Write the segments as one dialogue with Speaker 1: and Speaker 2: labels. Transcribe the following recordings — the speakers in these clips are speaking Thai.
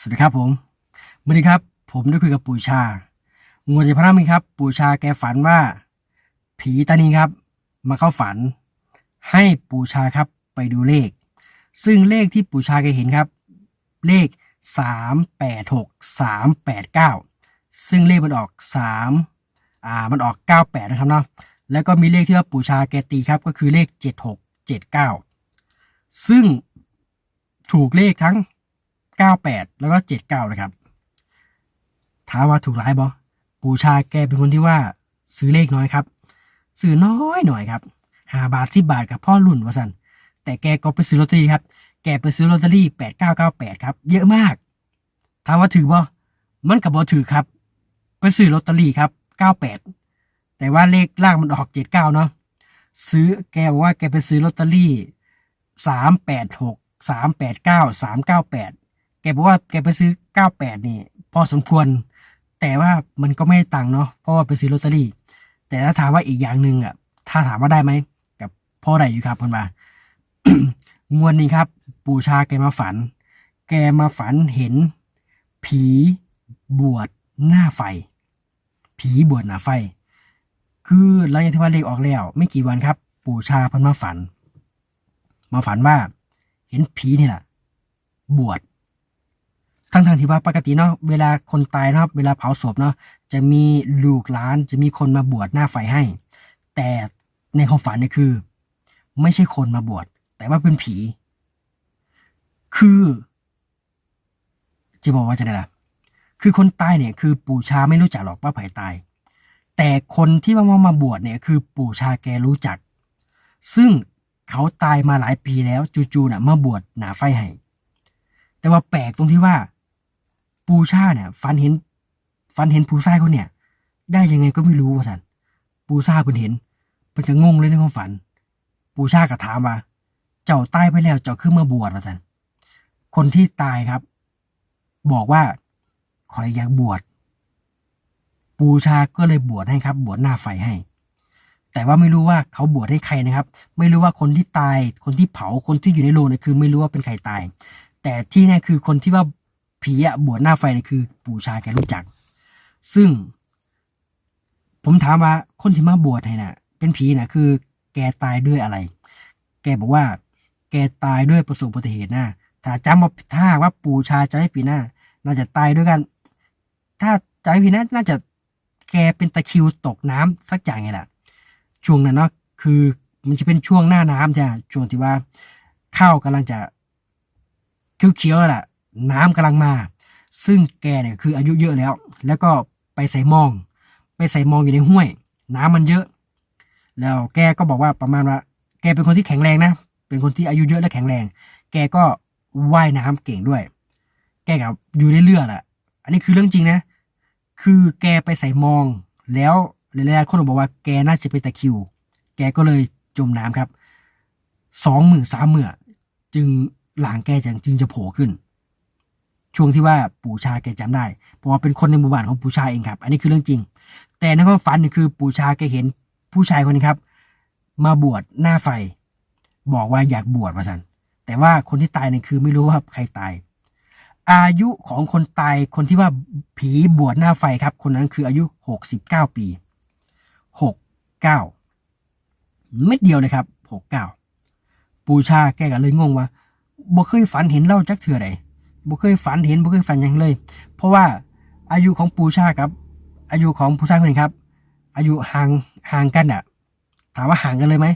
Speaker 1: สวัสดีครับผมวันนี้ครับ ผมได้คุยกับปู่ชา งวดที่พระมีครับ ปู่ชาแกฝันว่า ผีตานีครับ มาเข้าฝัน ให้ปู่ชาครับไปดูเลข ซึ่งเลขที่ปู่ชาแกเห็นครับ เลขสามแปดหกสามแปดเก้าซึ่งเลขมันออกสามอ่ามันออกเก้าแปดนะครับเนาะแล้วก็มีเลขที่ว่าปู่ชาแกตีครับ ก็คือเลขเจ็ดหกเจ็ดเก้าซึ่งถูกเลขทั้ง 98 แล้วก็ 79 นะครับถามว่าถูกหลายบอปูชาแกเป็นคนที่ว่าซื้อเลขน้อยครับ ซื้อน้อยหน่อยครับหาบาทสิบาทกับพ่อรุ่นวะสันแต่แกก็ไปซื้อลอตเตอรี่ครับ แกไปซื้อลอตเตอรี่8998ครับ เยอะมาก ถามว่าถือบอมันกับบอถือครับ ไปซื้อลอตเตอรี่ครับ98แต่ว่าเลขล่างมันออก79เนาะซื้อแกบอกว่าแกไปซื้อลอตเตอรี่สามแปดหกสามแปดเก้าสามเก้าแปด แกบอกว่าแกไปซื้อเก้าแปดนี่ พอสมควร แต่ว่ามันก็ไม่ได้ตังค์เนาะเพราะว่าไปซื้อลอตเตอรี่ แต่ถ้าถามว่าอีกอย่างหนึ่งอะ ถ้าถามว่าได้ไหมกับพ่อได้อยู่ครับเพื่อนว่างวดนี้ครับ ปูชาแกมาฝัน แกมาฝันเห็น ผีบวชหน้าไฟ ผีบวชหน้าไฟ คือหลังจากที่ว่าเลขออกแล้ว ไม่กี่วันครับ ปู่ชาเพิ่นมาฝัน มาฝันว่า เห็นผีนี่แหละบวช ทั้งทางที่ว่าปกติเนาะเวลาคนตายเนาะเวลาเผาศพเนาะจะมีลูกหลานจะมีคนมาบวชหน้าไฟให้ แต่ในความฝันเนี่ยคือ ไม่ใช่คนมาบวชแต่ว่าเป็นผี คือจะบอกว่าจะได้ล่ะคือคนตายเนี่ยคือปู่ชาไม่รู้จักหรอกว่าไผ่ตาย แต่คนที่มามามาบวชเนี่ยคือปู่ชาแกรู้จัก ซึ่งเขาตายมาหลายปีแล้ว จู่ๆน่ะมาบวชหนาไฟให้แต่ว่าแปลกตรงที่ว่า ปูชาเนี่ยฝันเห็นฝันเห็นผู้ชายคนเนี่ย ได้ยังไงก็ไม่รู้ว่าสันปู่าเพิ่นเห็นเพิ่นก็งงเลยในความฝัน ปูชาก็ถามว่าเจ้าตายไปแล้วเจ้าคือมาบวชว่าสันคนที่ตายครับ บอกว่าขอยอยากบวชปูชาก็เลยบวชให้ครับ บวชหน้าไฟให้ แต่ว่าไม่รู้ว่าเขาบวชให้ใครนะครับ ไม่รู้ว่าคนที่ตาย คนที่เผาคนที่อยู่ในโรงเนี่ยคือ ไม่รู้ว่าเป็นใครตาย แต่ที่แน่คือคนที่ว่า ผีอะบวชหน้าไฟเนี่ยคือปู่ชาแกรู้จัก ซึ่ง ผมถามว่าคนที่มาบวชให้น่ะ เป็นผีน่ะ คือ แกตายด้วยอะไร แกบอกว่า แกตายด้วยประสบอุบัติเหตุนะถ้าจำว่าถ้าว่าปู่ชาจะไม่ปีหน้า น่าจะตายด้วยกัน ถ้าจำไม่ผิดนะน่าจะแกเป็นตะคิวตกน้ำสักอย่างไงแหละช่วงนั้นเนาะคือมันจะเป็นช่วงหน้าน้ำใช่ไหมช่วงที่ว่าข้าวกำลังจะเขียวๆแหละ น้ำกำลังมา ซึ่งแกเนี่ยคืออายุเยอะแล้ว แล้วก็ไปใส่มอง ไปใส่มองอยู่ในห้วย น้ำมันเยอะ แล้วแกก็บอกว่าประมาณว่า แกเป็นคนที่แข็งแรงนะ เป็นคนที่อายุเยอะและแข็งแรง แกก็ว่ายน้ำเก่งด้วย แกกับอยู่ในเรือแหละอันนี้คือเรื่องจริงนะ คือแกไปใส่มอง แล้วหลายๆคนบอกว่าแกน่าจะเป็นตะคิว แกก็เลยจมน้ำครับ สองหมื่นสามหมื่นจึงหลางแกจึงจะโผล่ขึ้น ช่วงที่ว่าปู่ชาแกจำได้เพราะว่าเป็นคนในหมู่บ้านของปู่ชาเองครับ อันนี้คือเรื่องจริง แต่ในความฝันนี่คือปู่ชาแกเห็นผู้ชายคนนี้ครับ มาบวชหน้าไฟ บอกว่าอยากบวชมาสันแต่ว่าคนที่ตายเนี่ยคือไม่รู้ว่าใครตาย อายุของคนตายคนที่ว่าผีบวชหน้าไฟครับ คนนั้นคืออายุหกสิบเก้าปีหกเก้าเม็ดเดียวเลยครับหกเก้าปูชาแกก็เลยงงว่าบ่เคยฝันเห็นเล่าจักเถื่อใด บ่เคยฝันเห็นบ่เคยฝันหยังเลย เพราะว่าอายุของปูชาครับ อายุของผู้ชายคนนี้ครับ อายุห่างห่างกันอะ ถามว่าห่างกันเลยไหม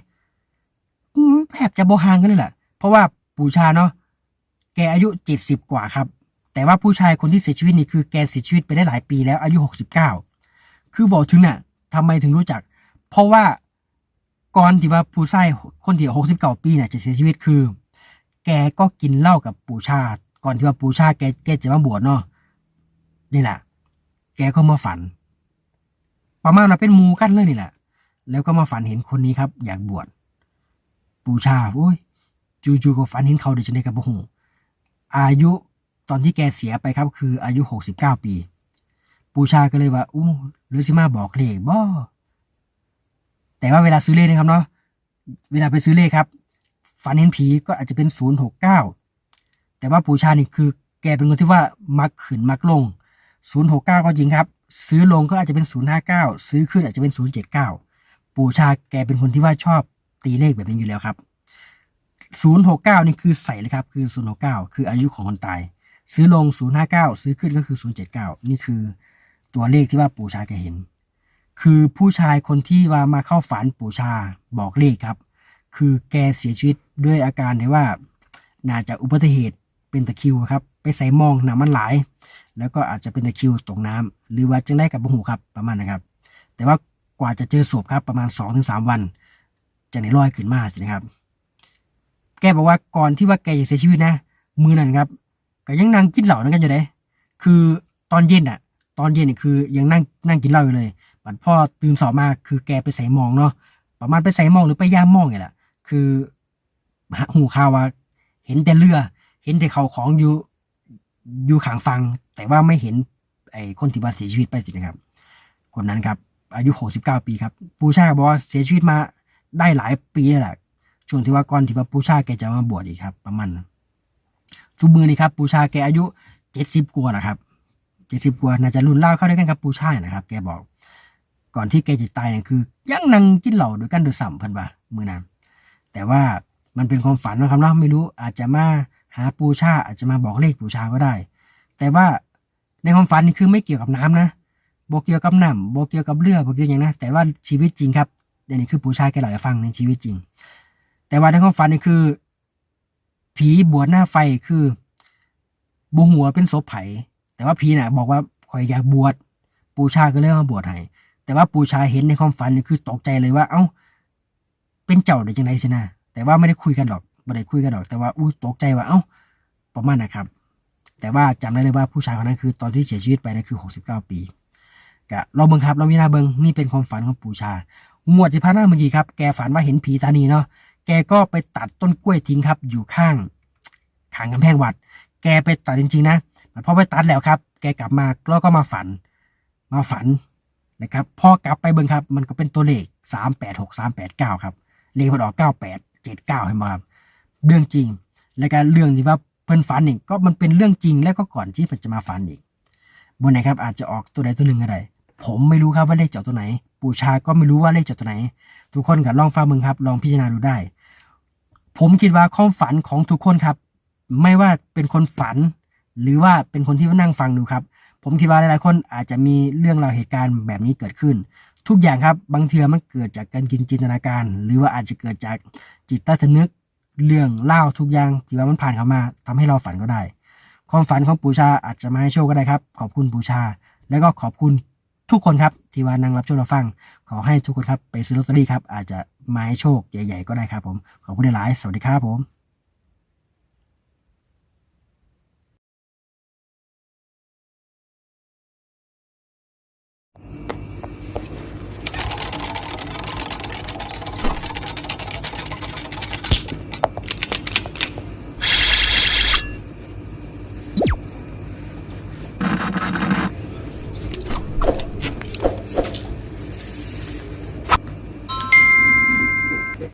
Speaker 1: แทบจะบ่ห่างกันเลยแหละเพราะว่าปูชาเนาะแกอายุเจ็ดสิบกว่าครับ แต่ว่าผู้ชายคนที่เสียชีวิตนี่คือแกเสียชีวิตไปได้หลายปีแล้วอายุหกสิบเก้าคือบอกถึงน่ะทำไมถึงรู้จัก เพราะว่าก่อนที่ว่าผู้ชายคนที่หกสิบเก้าปีเนี่ยจะเสียชีวิตคือ แกก็กินเหล้ากับปู่ชา ก่อนที่ว่าปู่ชาแกแกจะมาบวชเนาะนี่แหละแกก็มาฝัน ประมาณว่าเป็นมูกันเลยนี่แหละ แล้วก็มาฝันเห็นคนนี้ครับ อยากบวชปู่ชาโอ้ยจู่ๆก็ฝันเห็นเขาเดี๋ยวจะได้กับพหูอายุตอนที่แกเสียไปครับ คืออายุหกสิบเก้าปี ปูชาก็เลยว่าอู้หรือสิมาบอกเลขบ่แต่ว่าเวลาซื้อเลขนะครับเนาะเวลาไปซื้อเลขครับ ฝันเห็นผีก็อาจจะเป็นศูนย์หกเก้า แต่ว่าปูชานี่คือแกเป็นคนที่ว่ามักขึ้นมักลง 069 ก็จริงครับ ซื้อลงก็อาจจะเป็น 059 ซื้อขึ้นอาจจะเป็น 079 ปู่ชาแกเป็นคนที่ว่าชอบตีเลขแบบนี้อยู่แล้วครับ 069 นี่คือใส่เลยครับ คือ 069 คืออายุของคนตาย ซื้อลง 059 ซื้อขึ้นก็คือ 079 นี่คือตัวเลขที่ว่าปู่ชาแกเห็น คือผู้ชายคนที่ว่ามาเข้าฝันปู่ชาบอกเลขครับ คือแกเสียชีวิตด้วยอาการที่ว่า น่าจะอุบัติเหตุ เป็นตะคริวครับ ไปใส่มองน้ำมันหลาย แล้วก็อาจจะเป็นตะคริวตกน้ำหรือว่าจังได้กับบุหูครับประมาณนะครับ แต่ว่ากว่าจะเจอศพครับประมาณ2อถึงสวันจะในลอยขึ้นมาสินะครับ แกบอกว่าก่อนที่ว่าแกจะเสียชีวิตนะ มือนั่นครับก็ยังนั่งกินเหล้านั่นกันอยู่เลยคือตอนเย็นอะ ตอนเย็นนี่คือยังนั่งนั่งกินเหล้าอยู่เลยบัดพ่อตื่นสอบมาคือแกไปใส่มองเนาะประมาณไปใส่มองหรือไปย่ามมองไงแหละคือหูข่าวว่าเห็นแต่เรือ เห็นแต่เขาของอยู่อยู่ขางฟัง แต่ว่าไม่เห็นไอ้คนที่ว่าเสียชีวิตไปสินะครับ คนนั้นครับ อายุ 69 ปีครับปูชาบอกว่าเสียชีวิตมาได้หลายปีแล้วแหละช่วงที่ว่าก่อนที่ว่าปูชาแกจะมาบวชอีกครับ ประมาณทุกมือนี่ครับปูชาแกอายุ 70กว่านะครับ70กว่าน่าจะรุ่นเล่าเข้าด้วยกันกับปูชานะครับ แกบอก ก่อนที่แกจะตายเนี่ยคือ ยังนั่งกินเหล้าด้วยกันโดยสัมพันธ์ว่ามือนั้นแต่ว่ามันเป็นความฝันนะครับเนาะไม่รู้อาจจะมา หาปูชาอาจจะมาบอกเลขปูชาก็ได้ แต่ว่าในความฝันนี่คือไม่เกี่ยวกับน้ำนะโบเกี่ยวกับน้ำโบเกี่ยวกับเรือโบเกี่ยวอย่างนะแต่ว่าชีวิตจริงครับเดี๋ยวนี้คือปูชาแกเล่าให้ฟังในชีวิตจริง แต่ว่าในความฝันนี่คือ ผีบวชหน้าไฟคือบูหัวเป็นศพไผ่แต่ว่าผีน่ะ บอกว่าข่อยอยากบวชปูชาก็เลยมาบวชให้แต่ว่าปูชาเห็นในความฝันนี่คือตกใจเลยว่า เอ้า เป็นเจ้าได้จังไดสินะแต่ว่าไม่ได้คุยกันหรอก ไม่ได้คุยกันหรอกแต่ว่าอู้ตกใจว่าเอ้าประมาณนะครับ แต่ว่าจำได้เลยว่าผู้ชายคนนั้นคือตอนที่เสียชีวิตไปนั่นคือ 69 ปีกะเราเบิ่งครับ เรามีหน้าเบิ่งนี่เป็นความฝันของปู่ชาหงวดที่ผ่านมาเมื่อกี้ครับ แกฝันว่าเห็นผีตานีเนาะแกก็ไปตัดต้นกล้วยทิ้งครับ อยู่ข้างขางกำแพงวัด แกไปตัดจริงๆนะพอไปตัดแล้วครับ แกกลับมาแล้วก็มาฝัน มาฝันนะครับพอกลับไปเบิ่งครับ มันก็เป็นตัวเลขสามแปดหกสามแปดเก้าครับ เลขมันออกเก้าแปดเจ็ดเก้าให้มาครับ เรื่องจริง และการเรื่องที่ว่าเพิ่นฝันอีกก็มันเป็นเรื่องจริง แล้วก็ก่อนที่เพิ่นจะมาฝันอีกบนไหนครับอาจจะออกตัวใดตัวหนึ่งก็ได้ผมไม่รู้ครับว่าเลขจอตัวไหน ปู่ชาก็ไม่รู้ว่าเลขจอตัวไหน ทุกคนก็ลองฟังมึงครับ ลองพิจารณาดูได้ ผมคิดว่าความฝันของทุกคนครับ ไม่ว่าเป็นคนฝัน หรือว่าเป็นคนที่นั่งฟังดูครับ ผมคิดว่าหลายๆคนอาจจะมีเรื่องราวเหตุการณ์แบบนี้เกิดขึ้น ทุกอย่างครับ บางเทือมันเกิดจากการกินจินตนาการ หรือว่าอาจจะเกิดจากจิตใต้สำนึก เรื่องเล่าทุกอย่างที่ว่ามันผ่านเข้ามาทำให้เราฝันก็ได้ ความฝันของปูชาอาจจะมาให้โชคก็ได้ครับ ขอบคุณปูชา แล้วก็ขอบคุณทุกคนครับ ที่ว่านั่งรับชมเราฟัง ขอให้ทุกคนครับไปซื้อลอตเตอรี่ครับอาจจะมาให้โชคใหญ่ ๆ ก็ได้ครับผมขอบคุณหลายๆสวัสดีครับผม